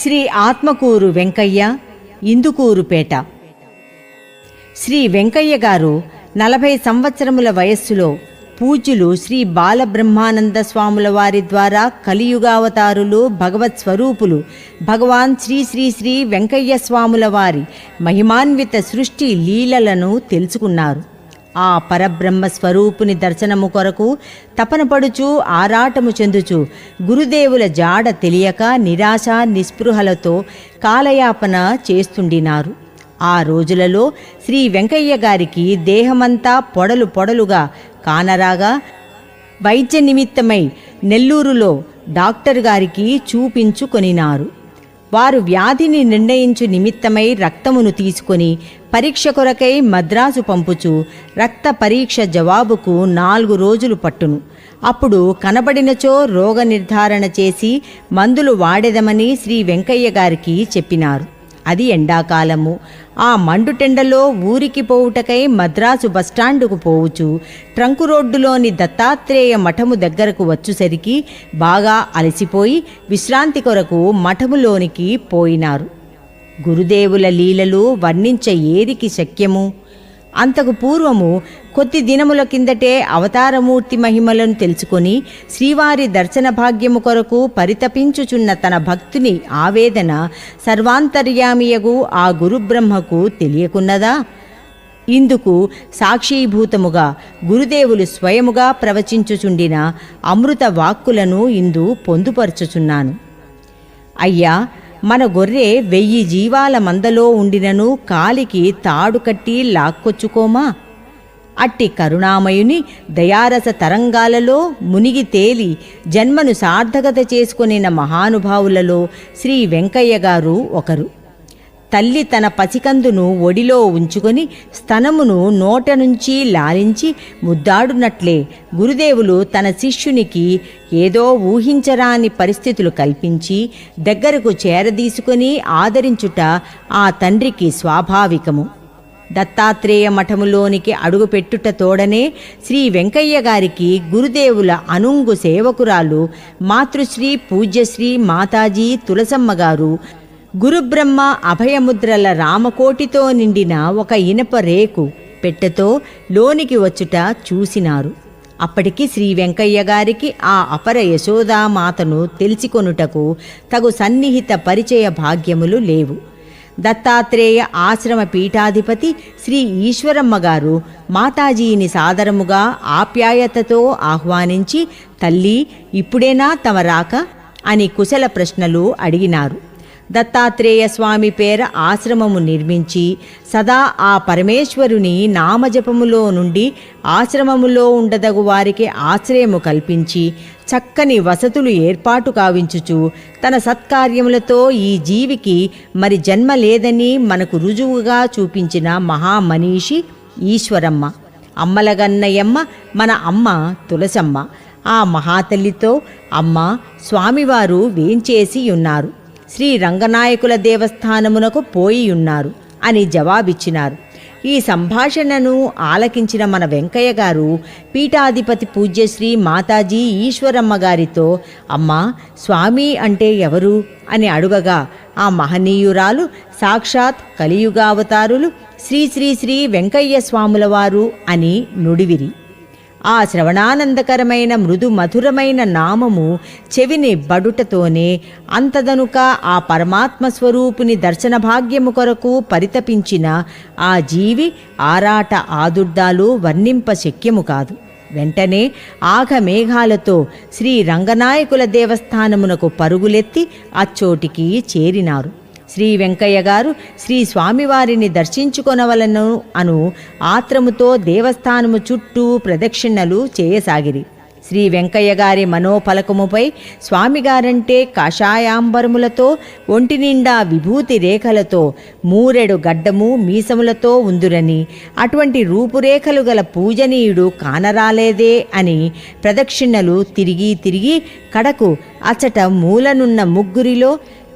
శ్రీ ఆత్మకూరు వెంకయ్య ఇందుకూరుపేట శ్రీ వెంకయ్య గారు నలభై సంవత్సరముల వయస్సులో పూజ్యులు శ్రీ బాలబ్రహ్మానంద స్వాముల వారి ద్వారా కలియుగావతారులు భగవత్ స్వరూపులు భగవాన్ శ్రీ శ్రీ శ్రీ వెంకయ్య స్వాముల వారి మహిమాన్విత సృష్టి లీలలను తెలుసుకున్నారు. ఆ పరబ్రహ్మ స్వరూపుని దర్శనము కొరకు తపనపడుచు ఆరాటము చెందుచు గురుదేవుల జాడ తెలియక నిరాశ నిస్పృహలతో కాలయాపన చేస్తుండినారు. ఆ రోజులలో శ్రీ వెంకయ్య గారికి దేహమంతా పొడలు పొడలుగా కానరాగా వైద్య నిమిత్తమై నెల్లూరులో డాక్టర్ గారికి చూపించుకొనినారు. వారు వ్యాధిని నిర్ణయించు నిమిత్తమై రక్తమును తీసుకొని పరీక్ష కొరకై మద్రాసు పంపుచు రక్త పరీక్ష జవాబుకు నాలుగు రోజులు పట్టును. అప్పుడు కనబడినచో రోగ నిర్ధారణ చేసి మందులు వాడెదమని శ్రీ వెంకయ్య గారికి చెప్పినారు. అది ఎండాకాలము. ఆ మండుటెండలో ఊరికి పోవుటకై మద్రాసు బస్టాండుకు పోవుచు ట్రంకు రోడ్డులోని దత్తాత్రేయ మఠము దగ్గరకు వచ్చుసరికి బాగా అలసిపోయి విశ్రాంతి కొరకు మఠములోనికి పోయినారు. గురుదేవుల లీలలు వర్ణించ ఏదికి శక్యము? అంతకు పూర్వము కొద్ది దినముల కిందటే అవతారమూర్తి మహిమలను తెలుసుకొని శ్రీవారి దర్శన భాగ్యము కొరకు పరితపించుచున్న తన భక్తుని ఆవేదన సర్వాంతర్యామియగు ఆ గురుబ్రహ్మకు తెలియకున్నదా? ఇందుకు సాక్షీభూతముగా గురుదేవులు స్వయముగా ప్రవచించుచుండిన అమృత వాక్కులను ఇందు పొందుపరచుచున్నాను. అయ్యా మన గొర్రె వెయ్యి జీవాల మందలో ఉండినను కాలికి తాడు కట్టి లాక్కొచ్చుకోమా? అట్టి కరుణామయుని దయారస తరంగాలలో మునిగి తేలి జన్మను సార్థకత చేసుకొనిన మహానుభావులలో శ్రీ వెంకయ్య గారు ఒకరు. తల్లి తన పసికందును ఒడిలో ఉంచుకొని స్తనమును నోట నుంచి లాలించి ముద్దాడునట్లే గురుదేవులు తన శిష్యునికి ఏదో ఊహించరాని పరిస్థితులు కల్పించి దగ్గరకు చేరదీసుకొని ఆదరించుట ఆ తండ్రికి స్వాభావికము. దత్తాత్రేయ మఠములోనికి అడుగుపెట్టుట తోడనే శ్రీ వెంకయ్య గారికి గురుదేవుల అనుంగు సేవకురాలు మాతృశ్రీ పూజ్యశ్రీ మాతాజీ తులసమ్మ గారు గురుబ్రహ్మ అభయముద్రల రామకోటితో నిండిన ఒక ఇనప రేకు పెట్టెతో లోనికి వచ్చుట చూసినారు. అప్పటికి శ్రీ వెంకయ్య గారికి ఆ అపర యశోదామాతను తెలిసికొనుటకు తగు సన్నిహిత పరిచయ భాగ్యములు లేవు. దత్తాత్రేయ ఆశ్రమ పీఠాధిపతి శ్రీ ఈశ్వరమ్మ గారు మాతాజీని సాదరముగా ఆప్యాయతతో ఆహ్వానించి తల్లి ఇప్పుడేనా తమ రాక? అని కుశల ప్రశ్నలు అడిగినారు. దత్తాత్రేయ స్వామి పేర ఆశ్రమము నిర్మించి సదా ఆ పరమేశ్వరుని నామజపములో నుండి ఆశ్రమములో ఉండదగు వారికి ఆశ్రయము కల్పించి చక్కని వసతులు ఏర్పాటు కావించుచు తన సత్కార్యములతో ఈ జీవికి మరి జన్మ లేదని మనకు రుజువుగా చూపించిన మహామనీషి ఈశ్వరమ్మ. అమ్మలగన్నయమ్మ మన అమ్మ తులసమ్మ. ఆ మహాతల్లితో అమ్మ స్వామివారు వేంచేసి ఉన్నారు. శ్రీ రంగనాయకుల దేవస్థానమునకు పోయి ఉన్నారు అని జవాబిచ్చినారు. ఈ సంభాషణను ఆలకించిన మన వెంకయ్య గారు పీఠాధిపతి పూజ్యశ్రీ మాతాజీ ఈశ్వరమ్మ గారితో అమ్మా స్వామి అంటే ఎవరు? అని అడుగగా ఆ మహనీయురాలు సాక్షాత్ కలియుగావతారులు శ్రీ శ్రీ శ్రీ వెంకయ్య స్వాముల వారు అని నుడివిరి. ఆ శ్రవణానందకరమైన మృదు మధురమైన నామము చెవిని బడుటతోనే అంతదనుక ఆ పరమాత్మ స్వరూపుని దర్శన భాగ్యము కొరకు పరితపించిన ఆ జీవి ఆరాట ఆదుర్దాలు వర్ణింప శక్యము కాదు. వెంటనే ఆఘమేఘాలతో శ్రీ రంగనాయకుల దేవస్థానమునకు పరుగులెత్తి అచ్చోటికి చేరినారు. శ్రీ వెంకయ్య గారు శ్రీ స్వామివారిని దర్శించుకొనవలను అను ఆత్రముతో దేవస్థానము చుట్టూ ప్రదక్షిణలు చేయసాగిరి. శ్రీ వెంకయ్య గారి మనోఫలకముపై స్వామిగారంటే కాషాయాంబరములతో ఒంటి నిండా విభూతి రేఖలతో మూరెడు గడ్డము మీసములతో ఉందురని అటువంటి రూపురేఖలు గల పూజనీయుడు కానరాలేదే అని ప్రదక్షిణలు తిరిగి తిరిగి కడకు అచట మూలనున్న ముగ్గురిలో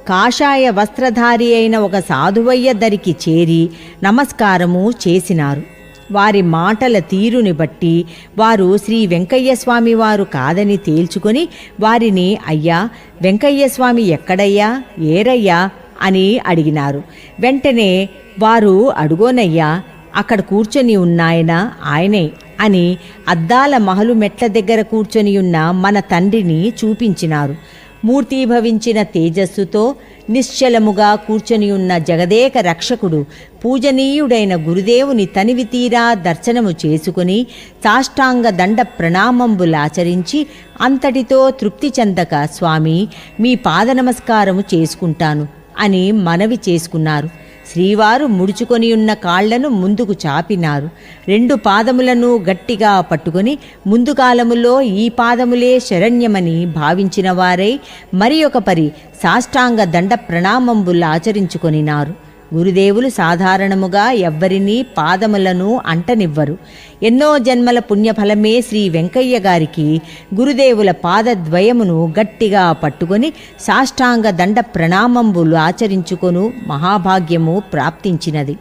కాషాయ వస్త్రధారి అయిన ఒక సాధువయ్య దరికి చేరి నమస్కారము చేసినారు. వారి మాటల తీరుని బట్టి వారు శ్రీ వెంకయ్య స్వామి వారు కాదని తేల్చుకొని వారిని అయ్యా వెంకయ్య స్వామి ఎక్కడయ్యా? ఏరయ్యా? అని అడిగినారు. వెంటనే వారు అడుగోనయ్యా అక్కడ కూర్చొని ఉన్నాయన ఆయనే అని అద్దాల మహలు మెట్ల దగ్గర కూర్చొని ఉన్న మన తండ్రిని చూపించినారు. మూర్తీభవించిన తేజస్సుతో నిశ్చలముగా కూర్చొనియున్న జగదేక రక్షకుడు పూజనీయుడైన గురుదేవుని తనివితీరా దర్శనము చేసుకుని సాష్టాంగ దండ ప్రణామంబులాచరించి అంతటితో తృప్తి చెందక స్వామి మీ పాద నమస్కారము చేసుకుంటాను అని మనవి చేసుకున్నారు. శ్రీవారు ముడుచుకొని ఉన్న కాళ్ళను ముందుకు చాపినారు. రెండు పాదములను గట్టిగా పట్టుకొని ముందు కాలములో ఈ పాదములే శరణ్యమని భావించిన వారై మరి ఒక పరి సాష్టాంగ దండ ప్రణామంబులు ఆచరించుకొనినారు. గురుదేవులు సాధారణముగా ఎవ్వరినీ పాదములను అంటనివ్వరు. ఎన్నో జన్మల పుణ్యఫలమే శ్రీ వెంకయ్య గారికి గురుదేవుల పాదద్వయమును గట్టిగా పట్టుకొని సాష్టాంగ దండ ప్రణామంబులు ఆచరించుకొను మహాభాగ్యము ప్రాప్తించినది.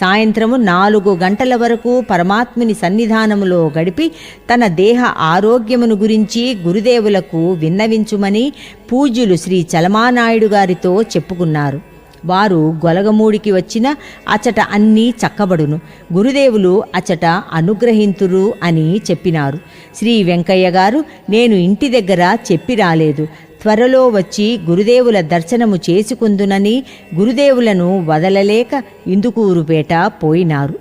సాయంత్రము నాలుగు గంటల వరకు పరమాత్ముని సన్నిధానములో గడిపి తన దేహ ఆరోగ్యమును గురించి గురుదేవులకు విన్నవించుమని పూజ్యులు శ్రీ చలమానాయుడు గారితో చెప్పుకున్నారు. వారు గొలగమూడికి వచ్చిన అచట అన్నీ చక్కబడును. గురుదేవులు అచట అనుగ్రహింతురు అని చెప్పినారు. శ్రీ వెంకయ్య గారు నేను ఇంటి దగ్గర చెప్పి రాలేదు. త్వరలో వచ్చి గురుదేవుల దర్శనము చేసుకుందునని గురుదేవులను వదలలేక ఇందుకూరుపేట పోయినారు.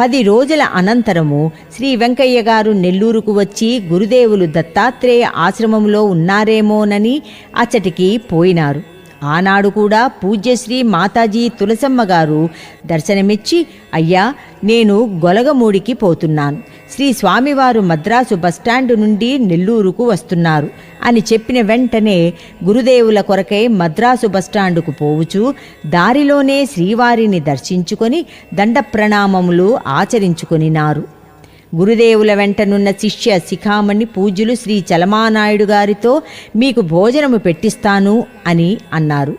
పది రోజుల అనంతరము శ్రీ వెంకయ్య గారు నెల్లూరుకు వచ్చి గురుదేవులు దత్తాత్రేయ ఆశ్రమంలో ఉన్నారేమోనని అచ్చటికి పోయినారు. ఆనాడు కూడా పూజ్యశ్రీ మాతాజీ తులసమ్మ గారు దర్శనమిచ్చి అయ్యా నేను గొలగమూడికి పోతున్నాను. శ్రీ స్వామివారు మద్రాసు బస్టాండు నుండి నెల్లూరుకు వస్తున్నారు అని చెప్పిన వెంటనే గురుదేవుల కొరకై మద్రాసు బస్టాండుకు పోవుచు దారిలోనే శ్రీవారిని దర్శించుకొని దండ ప్రణామములు ఆచరించుకొనినారు. గురుదేవుల వెంటనున్న శిష్య శిఖామణి పూజ్యులు శ్రీ చలమానాయుడు గారితో మీకు భోజనము పెట్టిస్తాను అని అన్నారు.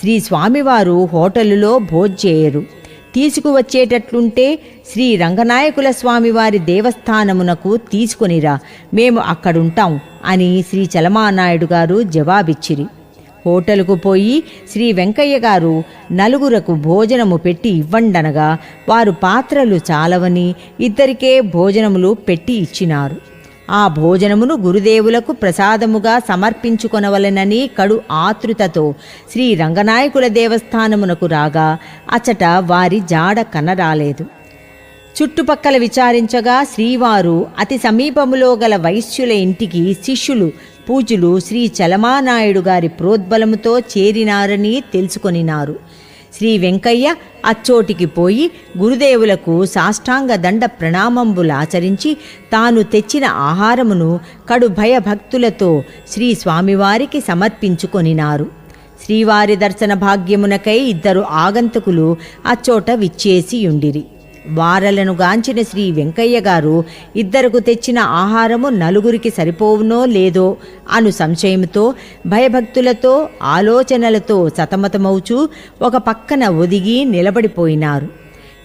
శ్రీ స్వామివారు హోటలులో భోజేయరు తీసుకువచ్చేటట్లుంటే శ్రీ రంగనాయకుల స్వామివారి దేవస్థానమునకు తీసుకొనిరా. మేము అక్కడుంటాం అని శ్రీ చలమానాయుడు గారు జవాబిచ్చిరి. హోటలుకు పోయి శ్రీ వెంకయ్య గారు నలుగురకు భోజనము పెట్టి ఇవ్వండనగా వారు పాత్రలు చాలవని ఇద్దరికే భోజనములు పెట్టి ఇచ్చినారు. ఆ భోజనమును గురుదేవులకు ప్రసాదముగా సమర్పించుకొనవలెనని కడు ఆతృతతో శ్రీ రంగనాయకుల దేవస్థానమునకు రాగా అచట వారి జాడ కనరాలేదు. చుట్టుపక్కల విచారించగా శ్రీవారు అతి సమీపములో గల వైశ్యుల ఇంటికి శిష్యులు పూజులు శ్రీ చలమానాయుడు గారి ప్రోద్బలముతో చేరినారని తెలుసుకొనినారు. శ్రీ వెంకయ్య అచ్చోటికి పోయి గురుదేవులకు సాష్టాంగ దండ ప్రణామంబులాచరించి తాను తెచ్చిన ఆహారమును కడు భయభక్తులతో శ్రీ స్వామివారికి సమర్పించుకొనినారు. శ్రీవారి దర్శన భాగ్యమునకై ఇద్దరు ఆగంతకులు అచ్చోట విచ్చేసి ఉండిరి. వారలను గాంచిన శ్రీ వెంకయ్య గారు ఇద్దరకు తెచ్చిన ఆహారము నలుగురికి సరిపోవునో లేదో అను సంశయంతో భయభక్తులతో ఆలోచనలతో సతమతమవుచూ ఒక పక్కన ఒదిగి నిలబడిపోయినారు.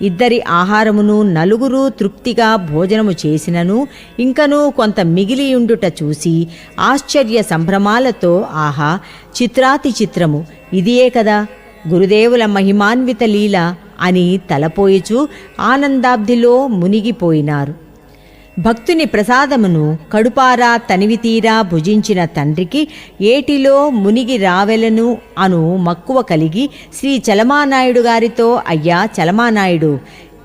ఇద్దరి ఆహారమును నలుగురు తృప్తిగా భోజనము చేసినను ఇంకనూ కొంత మిగిలియుండుట చూసి ఆశ్చర్య సంభ్రమాలతో ఆహా చిత్రాతి చిత్రము ఇదియే కదా! గురుదేవుల మహిమాన్విత లీల అని తలపోయిచు ఆనందాబ్దిలో మునిగిపోయినారు. భక్తుని ప్రసాదమును కడుపారా తనివితీరా భుజించిన తండ్రికి ఏటిలో మునిగి రావెలను అను మక్కువ కలిగి శ్రీ చలమానాయుడు గారితో అయ్యా చలమానాయుడు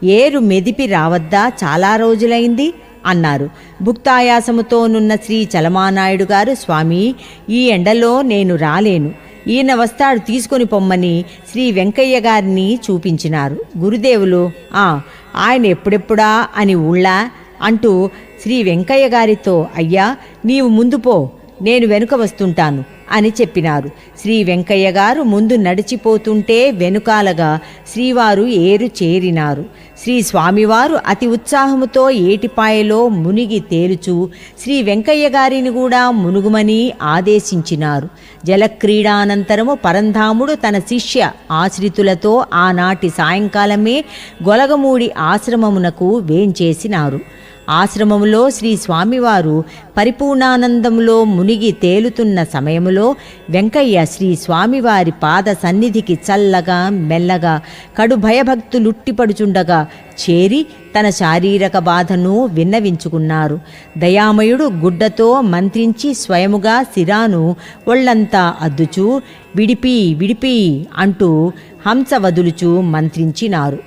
ఏరు మెదిపి రావద్దా? చాలా రోజులైంది అన్నారు. భుక్తాయాసముతోనున్న శ్రీ చలమానాయుడు గారు స్వామి ఈ ఎండలో నేను రాలేను. ఈయన వస్తాడు తీసుకొని పొమ్మని శ్రీ వెంకయ్య గారిని చూపించినారు. గురుదేవులు ఆ ఆయన ఎప్పుడెప్పుడా అని ఊళ్ళా? అంటూ శ్రీ వెంకయ్య గారితో అయ్యా నీవు ముందు పో నేను వెనుక వస్తుంటాను. అని చెప్పినారు. శ్రీ వెంకయ్య గారు ముందు నడిచిపోతుంటే వెనుకాలగా శ్రీవారు ఏరు చేరినారు. శ్రీ స్వామివారు అతి ఉత్సాహముతో ఏటిపాయలో మునిగి తేలుచు శ్రీ వెంకయ్య గారిని కూడా మునుగుమని ఆదేశించినారు. జలక్రీడానంతరము పరంధాముడు తన శిష్య ఆశ్రితులతో ఆనాటి సాయంకాలమే గొలగమూడి ఆశ్రమమునకు వేంచేసినారు. ఆశ్రమములో శ్రీ స్వామివారు పరిపూర్ణానందములో మునిగి తేలుతున్న సమయములో వెంకయ్య శ్రీ స్వామివారి పాద సన్నిధికి చల్లగా మెల్లగా కడు భయభక్తులుట్టిపడుచుండగా చేరి తన శారీరక బాధను విన్నవించుకున్నారు. దయామయుడు గుడ్డతో మంత్రించి స్వయముగా శిరాను ఒళ్ళంతా అద్దుచూ విడిపి విడిపి అంటూ హంస వదులుచూ మంత్రించినారు.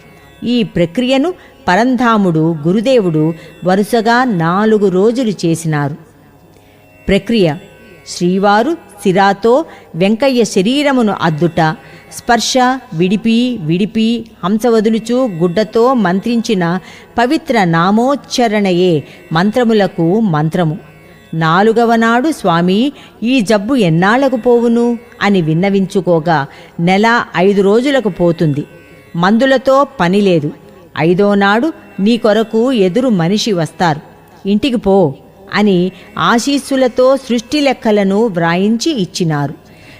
ఈ ప్రక్రియను పరంధాముడు గురుదేవుడు వరుసగా నాలుగు రోజులు చేసినారు. ప్రక్రియ శ్రీవారు సిరాతో వెంకయ్య శరీరమును అద్దుట స్పర్శ విడిపి విడిపి హంసవదులుచు గుడ్డతో మంత్రించిన పవిత్ర నామోచ్చరణయే మంత్రములకు మంత్రము. నాలుగవ నాడు స్వామి ఈ జబ్బు ఎన్నాళ్ళకు పోవును? అని విన్నవించుకోగా నెల ఐదు రోజులకు పోతుంది. మందులతో పని లేదు. ఐదో నాడు నీ కొరకు ఎదురు మనిషి వస్తారు. ఇంటికి పో అని ఆశీస్సులతో సృష్టి లెక్కలను వ్రాయించి ఇచ్చినారు.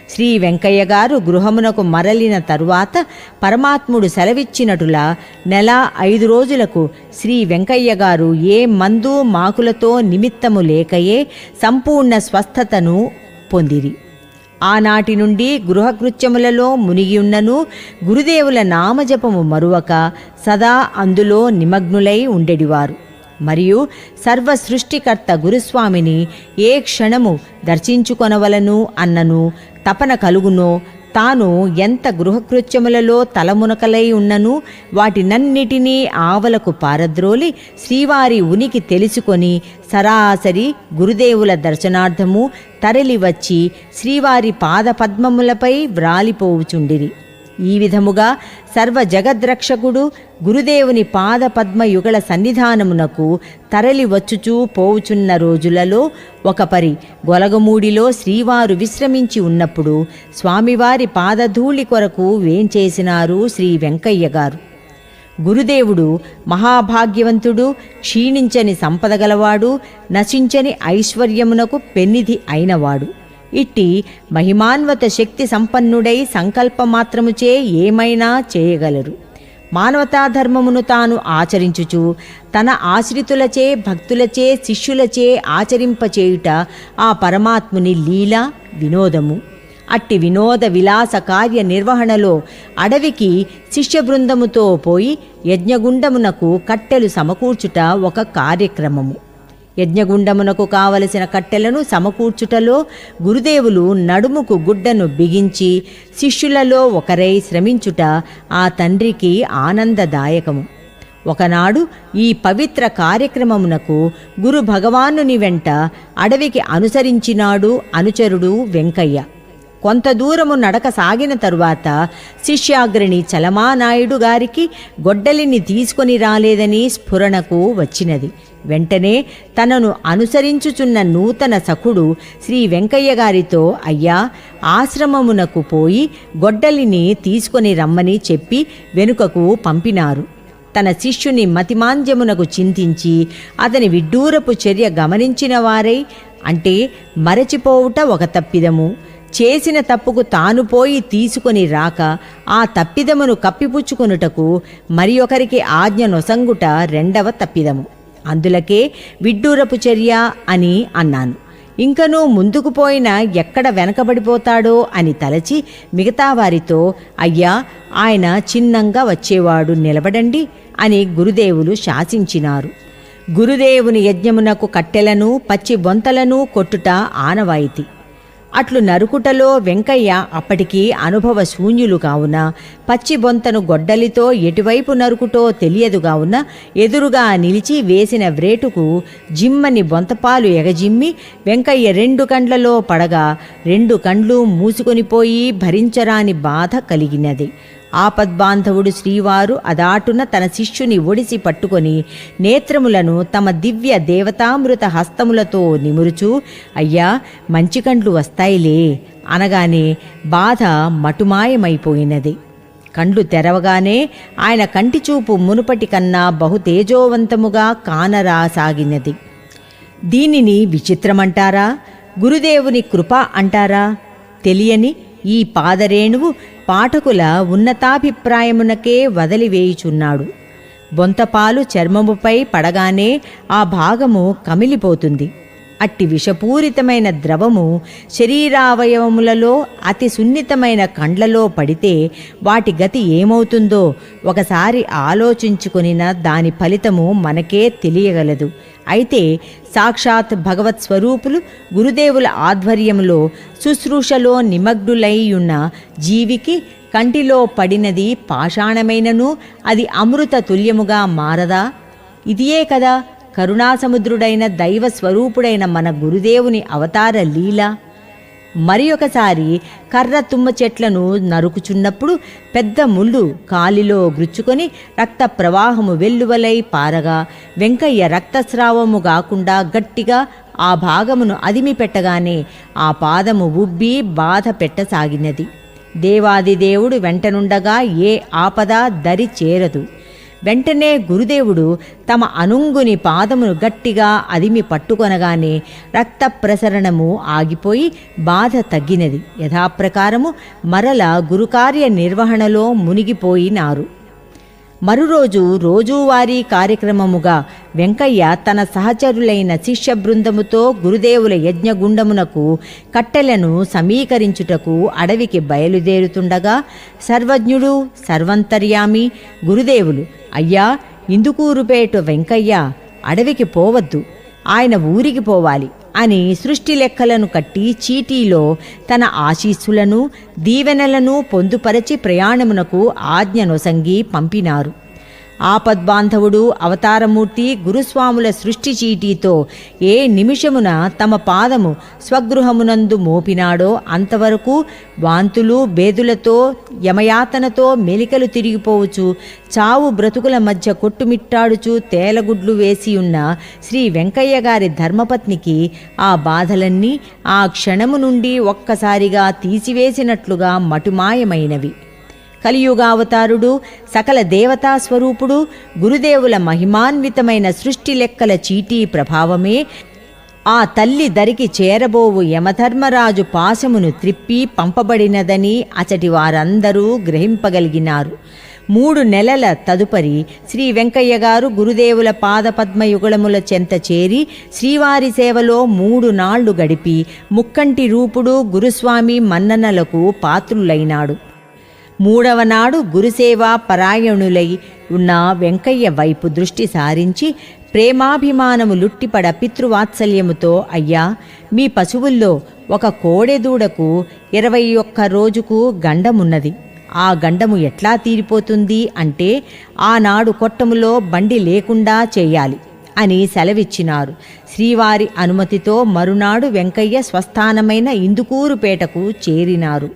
శ్రీ వెంకయ్య గారు గృహమునకు మరలిన తరువాత పరమాత్ముడు సెలవిచ్చినటులా నెల ఐదు రోజులకు శ్రీ వెంకయ్య గారు ఏ మందు మాకులతో నిమిత్తము లేకయే సంపూర్ణ స్వస్థతను పొందిరి. ఆనాటి నుండి గృహకృత్యములలో మునిగియున్నను గురుదేవుల నామజపము మరువక సదా అందులో నిమగ్నులై ఉండెడివారు. మరియు సర్వ సృష్టికర్త గురుస్వామిని ఏ క్షణము దర్శించుకొనవలను అన్నను తపన కలుగునో తాను ఎంత గృహకృత్యములలో తలమునకలై ఉన్నను వాటినన్నిటినీ ఆవలకు పారద్రోలి శ్రీవారి ఉనికి తెలుసుకొని సరాసరి గురుదేవుల దర్శనార్థము తరలివచ్చి శ్రీవారి పాదపద్మములపై వ్రాలిపోవుచుండిరి. ఈ విధముగా సర్వ జగద్రక్షకుడు గురుదేవుని పాదపద్మయుగల సన్నిధానమునకు తరలి వచ్చుచూ పోవుచున్న రోజులలో ఒకపరి గొలగమూడిలో శ్రీవారు విశ్రమించి ఉన్నప్పుడు స్వామివారి పాదధూళి కొరకు వేంచేసినారు శ్రీ వెంకయ్య గారు. గురుదేవుడు మహాభాగ్యవంతుడు క్షీణించని సంపదగలవాడు నశించని ఐశ్వర్యమునకు పెన్నిధి అయినవాడు. ఇట్టి మహిమాన్వత శక్తి సంపన్నుడై సంకల్పమాత్రముచే ఏమైనా చేయగలరు. మానవతా ధర్మమును తాను ఆచరించుచు తన ఆశ్రితులచే భక్తులచే శిష్యులచే ఆచరింపచేయుట ఆ పరమాత్ముని లీల వినోదము. అట్టి వినోద విలాస కార్య నిర్వహణలో అడవికి శిష్య బృందముతో పోయి యజ్ఞగుండమునకు కట్టెలు సమకూర్చుట ఒక కార్యక్రమము. యజ్ఞగుండమునకు కావలసిన కట్టెలను సమకూర్చుటలో గురుదేవులు నడుముకు గుడ్డను బిగించి శిష్యులలో ఒకరై శ్రమించుట ఆ తండ్రికి ఆనందదాయకము. ఒకనాడు ఈ పవిత్ర కార్యక్రమమునకు గురు భగవానుని వెంట అడవికి అనుసరించినాడు అనుచరుడు వెంకయ్య. కొంత దూరము నడక సాగిన తరువాత శిష్యాగ్రణి చలమానాయుడు గారికి గొడ్డలిని తీసుకొని రాలేదని స్ఫురణకు వచ్చినది. వెంటనే తనను అనుసరించుచున్న నూతన సఖుడు శ్రీ వెంకయ్య గారితో అయ్యా ఆశ్రమమునకు పోయి గొడ్డలిని తీసుకొని రమ్మని చెప్పి వెనుకకు పంపినారు. తన శిష్యుని మతిమాంద్యమునకు చింతించి అతని విడ్డూరపు చర్య గమనించిన వారై అంటే మరచిపోవుట ఒక తప్పిదము. చేసిన తప్పుకు తాను పోయి తీసుకొని రాక ఆ తప్పిదమును కప్పిపుచ్చుకొనుటకు మరి ఒకరికి ఆజ్ఞ నొసంగుట రెండవ తప్పిదము. అందులకే విడ్డూరపు చర్య అని అన్నాను. ఇంకనూ ముందుకు పోయినా ఎక్కడ వెనకబడిపోతాడో అని తలచి మిగతా వారితో అయ్యా ఆయన చిన్నంగా వచ్చేవాడు నిలబడండి అని గురుదేవులు శాసించినారు. గురుదేవుని యజ్ఞమునకు కట్టెలను పచ్చి బొంతలను కొట్టుట ఆనవాయితీ. అట్లు నరుకుటలో వెంకయ్య అప్పటికి అనుభవ శూన్యులు కావున పచ్చి బొంతను గొడ్డలితో ఎటువైపు నరుకుటో తెలియదు కావున ఎదురుగా నిలిచి వేసిన వ్రేటుకు జిమ్మని బొంతపాలు ఎగజిమ్మి వెంకయ్య రెండు కండ్లలో పడగా రెండు కండ్లు మూసుకొనిపోయి భరించరాని బాధ కలిగినది. ఆపద్బాంధవుడు శ్రీవారు అదాటున తన శిష్యుని ఒడిసి పట్టుకొని నేత్రములను తమ దివ్య దేవతామృత హస్తములతో నిమురుచూ అయ్యా మంచి కండ్లు వస్తాయిలే అనగానే బాధ మటుమాయమైపోయినది. కండ్లు తెరవగానే ఆయన కంటి చూపు మునుపటి కన్నా బహు తేజోవంతముగా కానరాసాగినది. దీనిని విచిత్రమంటారా? గురుదేవుని కృప అంటారా? తెలియని ఈ పాదరేణువు పాఠకుల ఉన్నతాభిప్రాయమునకే వదిలివేయుచున్నాడు. బొంతపాలు చర్మముపై పడగానే ఆ భాగము కమిలిపోతుంది. అట్టి విషపూరితమైన ద్రవము శరీరావయవములలో అతి సున్నితమైన కండ్లలో పడితే వాటి గతి ఏమవుతుందో ఒకసారి ఆలోచించుకొనిన దాని ఫలితము మనకే తెలియగలదు. అయితే సాక్షాత్ భగవత్ స్వరూపులు గురుదేవుల ఆధ్వర్యములో శుశ్రూషలో నిమగ్నులైయున్న జీవికి కంటిలో పడినది పాషాణమైనను అది అమృత తుల్యముగా మారదా? ఇదియే కదా కరుణాసముద్రుడైన దైవ స్వరూపుడైన మన గురుదేవుని అవతార లీల. మరి ఒకసారి కర్ర తుమ్మ చెట్లను నరుకుచున్నప్పుడు పెద్ద ముళ్ళు కాలిలో గుచ్చుకొని రక్త ప్రవాహము వెల్లువలై పారగా. వెంకయ్య రక్తస్రావము కాకుండా గట్టిగా ఆ భాగమును అదిమి పెట్టగానే ఆ పాదము ఉబ్బి బాధ పెట్టసాగినది. దేవాదిదేవుడు వెంటనుండగా ఏ ఆపద దరి చేరదు. వెంటనే గురుదేవుడు తమ అనుంగుని పాదమును గట్టిగా అదిమి పట్టుకొనగానే రక్త ప్రసరణము ఆగిపోయి బాధ తగ్గినది. యథాప్రకారము మరల గురుకార్య నిర్వహణలో మునిగిపోయినారు. మరురోజు రోజువారీ కార్యక్రమముగా వెంకయ్య తన సహచరులైన శిష్య బృందముతో గురుదేవుల యజ్ఞగుండమునకు కట్టెలను సమీకరించుటకు అడవికి బయలుదేరుతుండగా సర్వజ్ఞుడు సర్వంతర్యామి గురుదేవులు అయ్యా ఇందుకూరుపేట వెంకయ్య అడవికి పోవద్దు. ఆయన ఊరికి పోవాలి. అని సృష్టి లెక్కలను కట్టి చీటీలో తన ఆశీస్సులను దీవెనలను పొందుపరచి ప్రయాణమునకు ఆజ్ఞనొసంగి పంపినారు. ఆపద్బాంధవుడు అవతారమూర్తి గురుస్వాముల సృష్టి చీటీతో ఏ నిమిషమున తమ పాదము స్వగృహమునందు మోపినాడో అంతవరకు వాంతులు బేదులతో యమయాతనతో మెలికలు తిరిగిపోవచ్చు. చావు బ్రతుకుల మధ్య కొట్టుమిట్టాడుచు తేలగుడ్లు వేసి ఉన్న శ్రీ వెంకయ్య గారి ధర్మపత్నికి ఆ బాధలన్నీ ఆ క్షణము నుండి ఒక్కసారిగా తీసివేసినట్లుగా మటుమాయమైనవి. కలియుగావతారుడు సకల దేవతా స్వరూపుడు గురుదేవుల మహిమాన్వితమైన సృష్టి లెక్కల చీటీ ప్రభావమే ఆ తల్లి దరికి చేరబోవు యమధర్మరాజు పాశమును త్రిప్పి పంపబడినదని అచటి వారందరూ గ్రహింపగలిగినారు. మూడు నెలల తదుపరి శ్రీ వెంకయ్య గారు గురుదేవుల పాదపద్మయుగళముల చెంత చేరి శ్రీవారి సేవలో మూడు నాళ్ళు గడిపి ముక్కంటి రూపుడు గురుస్వామి మన్ననలకు పాత్రులైనాడు. మూడవ నాడు గురుసేవా పరాయణులై ఉన్న వెంకయ్య వైపు దృష్టి సారించి ప్రేమాభిమానము లుట్టిపడ పితృవాత్సల్యముతో అయ్యా మీ పశువుల్లో ఒక కోడెదూడకు ఇరవై ఒక్క రోజుకు గండమున్నది. ఆ గండము ఎట్లా తీరిపోతుంది అంటే ఆనాడు కొట్టములో బండి లేకుండా చేయాలి అని సెలవిచ్చినారు. శ్రీవారి అనుమతితో మరునాడు వెంకయ్య స్వస్థానమైన ఇందుకూరుపేటకు చేరినారు.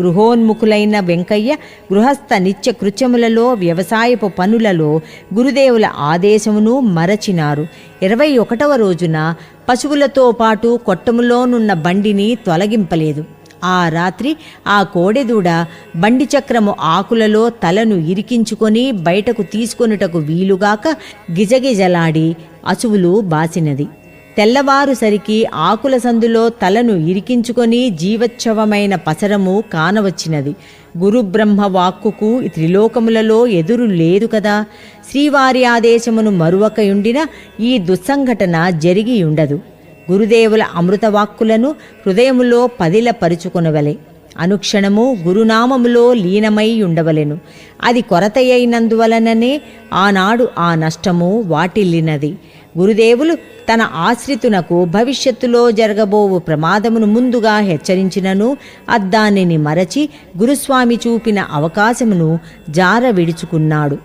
గృహోన్ముఖులైన వెంకయ్య గృహస్థ నిత్య కృత్యములలో వ్యవసాయపు పనులలో గురుదేవుల ఆదేశమును మరచినారు. ఇరవై ఒకటవ రోజున పశువులతో పాటు కొట్టములోనున్న బండిని తొలగింపలేదు. ఆ రాత్రి ఆ కోడెదూడ బండి చక్రము ఆకులలో తలను ఇరికించుకొని బయటకు తీసుకొనుటకు వీలుగాక గిజగిజలాడి అసువులు బాసినది. తెల్లవారుసరికి ఆకుల సందులో తలను ఇరికించుకొని జీవచ్ఛవమైన పసరము కానవచ్చినది. గురుబ్రహ్మ వాక్కుకు త్రిలోకములలో ఎదురు లేదు కదా. శ్రీవారి ఆదేశమును మరువకయుండిన ఈ దుస్సంఘటన జరిగి ఉండదు గురుదేవుల అమృతవాక్కులను హృదయములో పదిలపరుచుకొనవలే. అనుక్షణము గురునామములో లీనమై ఉండవలెను అది కొరతయైనందువలననే ఆనాడు ఆ నష్టము వాటిల్లినది. గురుదేవులు తన ఆశ్రితునకు భవిష్యత్తులో జరగబోవు ప్రమాదమును ముందుగా హెచ్చరించినను అద్దానిని మరచి గురుస్వామి చూపిన అవకాశమును జార విడుచుకున్నాడు